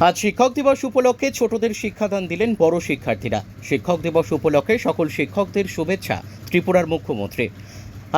আজ শিক্ষক দিবস উপলক্ষে ছোটদের শিক্ষাদান দিলেন বড় শিক্ষার্থীরা। শিক্ষক দিবস উপলক্ষে সকল শিক্ষকদের শুভেচ্ছা, ত্রিপুরার মুখ্যমন্ত্রী।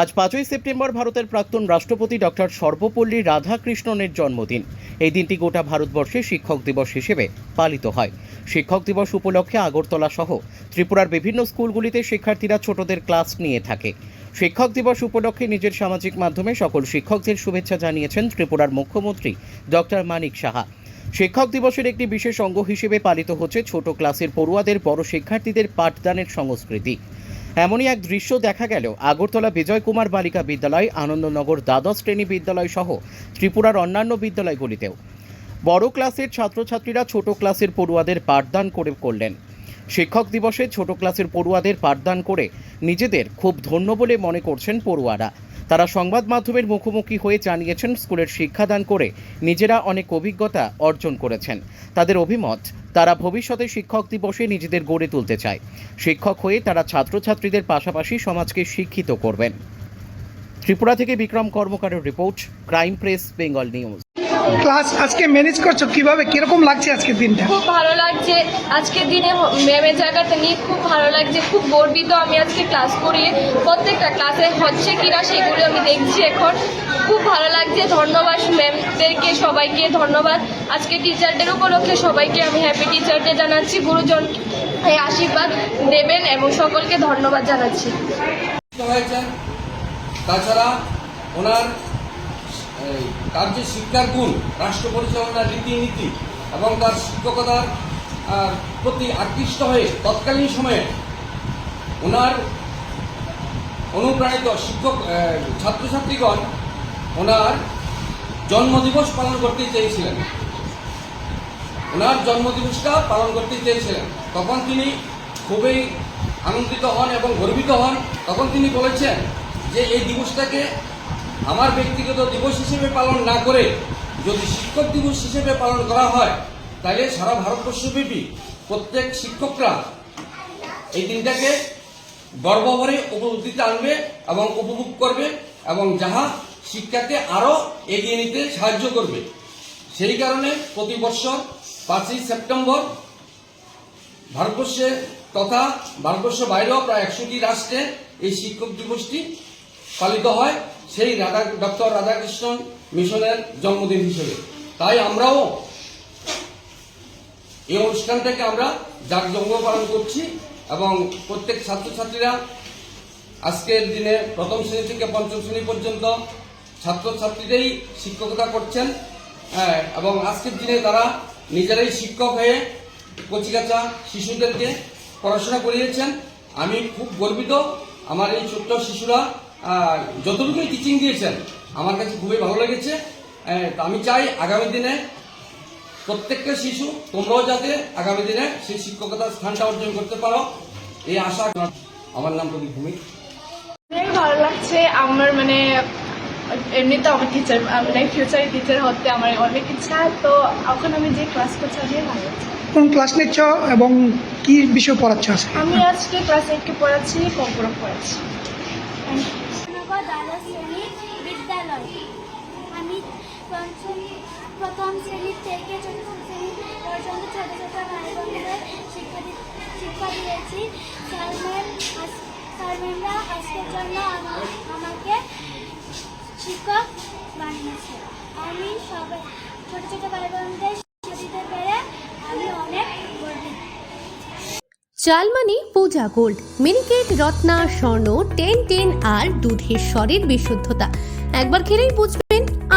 আজ পাঁচই সেপ্টেম্বর ভারতের প্রাক্তন রাষ্ট্রপতি ডক্টর সর্বপল্লী রাধাকৃষ্ণনের জন্মদিন। এই দিনটি গোটা ভারতবর্ষে শিক্ষক দিবস হিসেবে পালিত হয়। শিক্ষক দিবস উপলক্ষে আগরতলা সহ ত্রিপুরার বিভিন্ন স্কুলগুলিতে শিক্ষার্থীরা ছোটদের ক্লাস নিয়ে থাকে। শিক্ষক দিবস উপলক্ষে নিজের সামাজিক মাধ্যমে সকল শিক্ষকদের শুভেচ্ছা জানিয়েছেন ত্রিপুরার মুখ্যমন্ত্রী ডক্টর মানিক সাহা। শিক্ষক দিবসের একটি বিশেষ অঙ্গ হিসেবে পালিত হচ্ছে ছোট ক্লাসের পড়ুয়াদের বড় শিক্ষার্থীদের পাঠদানের সংস্কৃতি। এমনই এক দৃশ্য দেখা গেল আগরতলা বিজয় কুমার বালিকা বিদ্যালয়, আনন্দনগর দ্বাদশ শ্রেণি বিদ্যালয় সহ ত্রিপুরার অন্যান্য বিদ্যালয়গুলিতেও। বড় ক্লাসের ছাত্রছাত্রীরা ছোট ক্লাসের পড়ুয়াদের পাঠদান করে করলেন। শিক্ষক দিবসে ছোট ক্লাসের পড়ুয়াদের পাঠদান করে নিজেদের খুব ধন্য বলে মনে করছেন পড়ুয়ারা। তারা সংবাদ মাধ্যমের মুখোমুখি হয়ে জানিয়েছেন, স্কুলের শিক্ষাদান করে নিজেরা অনেক অভিজ্ঞতা অর্জন করেছেন। তাদের অভিমত, তারা ভবিষ্যতে শিক্ষক দিবসে নিজেদের গড়ে তুলতে চায়। শিক্ষক হয়ে তারা ছাত্রছাত্রীদের পাশাপাশি সমাজকে শিক্ষিত করবেন। ত্রিপুরা থেকে Bikram কর্মকারের report, crime press, Bengal news. Class আজকে ম্যানেজ করছ? কীভাবে? কীরকম লাগছে আজকের দিনটা? খুব ভালো লাগছে। আজকের দিনে ম্যামের জায়গাটা নিয়ে খুব ভালো লাগছে। খুব গর্বিত আমি আজকে ক্লাস করিয়ে প্রত্যেকটা ক্লাসে হচ্ছে কিনা সেগুলো আমি দেখছি এখন। খুব ভালো লাগছে। ধন্যবাদ ম্যামদেরকে সবাইকে ধন্যবাদ। আজকে টিচার ডের উপলক্ষে সবাইকে আমি হ্যাপি টিচার ডে জানাচ্ছি গুরুজন আশীর্বাদ দেবেন এবং সকলকে ধন্যবাদ জানাচ্ছি। তাছাড়া ওনার তার যে শিক্ষার গুণ, রাষ্ট্র পরিচালনার রীতিনীতি এবং তার শিক্ষকতার প্রতি আকৃষ্ট হয়ে তৎকালীন সময়ে ওনার অনুপ্রাণিত শিক্ষক ছাত্রছাত্রীগণ ওনার জন্মদিবস পালন করতে চেয়েছিলেন। ওনার জন্মদিবসটা পালন করতে চেয়েছিলেন। তখন তিনি খুবই আনন্দিত হন এবং গর্বিত হন। তখন তিনি বলেছেন যে এই দিবসটাকে আমার ব্যক্তিগত দিবস হিসেবে পালন না করে যদি শিক্ষক দিবস হিসেবে পালন করা হয় তাহলে সারা ভারতবর্ষব্যাপী প্রত্যেক শিক্ষকরা এই দিনটাকে গর্বভরে উপলব্ধিতে আনবে এবং উপভোগ করবে এবং যাহা শিক্ষাকে আরও এগিয়ে নিতে সাহায্য করবে। সেই কারণে প্রতি বছর পাঁচই সেপ্টেম্বর ভারতবর্ষে তথা ভারতবর্ষ বাইরেও প্রায় একশোটি রাষ্ট্রে এই শিক্ষক দিবসটি পালিত হয়। সেই রাধা ডক্টর রাধাকৃষ্ণন মিশনের জন্মদিন হিসেবে। তাই আমরাও এই অনুষ্ঠান থেকে আমরা জাঁকজমক পালন করছি এবং প্রত্যেক ছাত্রছাত্রীরা আজকের দিনে প্রথম শ্রেণি থেকে পঞ্চম শ্রেণি পর্যন্ত ছাত্রছাত্রীরাই শিক্ষকতা করছেন হ্যাঁ, এবং আজকের দিনে তারা নিজেরাই শিক্ষক হয়ে কচিকাচা শিশুদেরকে পড়াশোনা করিয়েছেন। আমি খুব গর্বিত আমার এই ছোট্ট শিশুরা যতটুকুই টিচিং দিয়েছেন আমার কাছে খুবই ভালো লেগেছে। আহ, তো আমি চাই আগামী দিনে প্রত্যেকটা শিশু তোমরাও যাতে আগামী দিনে সেই শিক্ষকতার স্থানটা অর্জন করতে পারো এই আশা আমার নাম প্রদীপ অনেক ভালো লাগছে। আমার মানে এমনিতে আমার টিচার মানে ফিউচারে টিচার হতে আমার অনেক ইচ্ছা। তো এখন আমি যে ক্লাস করছি ভালো কোন ক্লাস নিচ্ছ এবং কি বিষয় পড়াচ্ছ আমি আজকে ক্লাস এইটকে পড়াচ্ছি কম্পুরক পড়াচ্ছি নগর দ্বাদশ শ্রেণি বিদ্যালয় আমি প্রথম শ্রেণি থেকে চতুর্থ শ্রেণি পর্যন্ত ছোটো ছোটো ভাই বোনদের শিক্ষা দিয়েছি। আজকের জন্য আমাকে শিক্ষক বানিয়েছে। আমি ছোটো ছোটো ভাই বোনদের শিক্ষা দিতে পেরে আমি অনেক চালমানি, Puja gold, Miniket, Ratna, Swarna, ten ten আর দুধের স্বরের বিশুদ্ধতা। একবার খেলেই বুঝবেন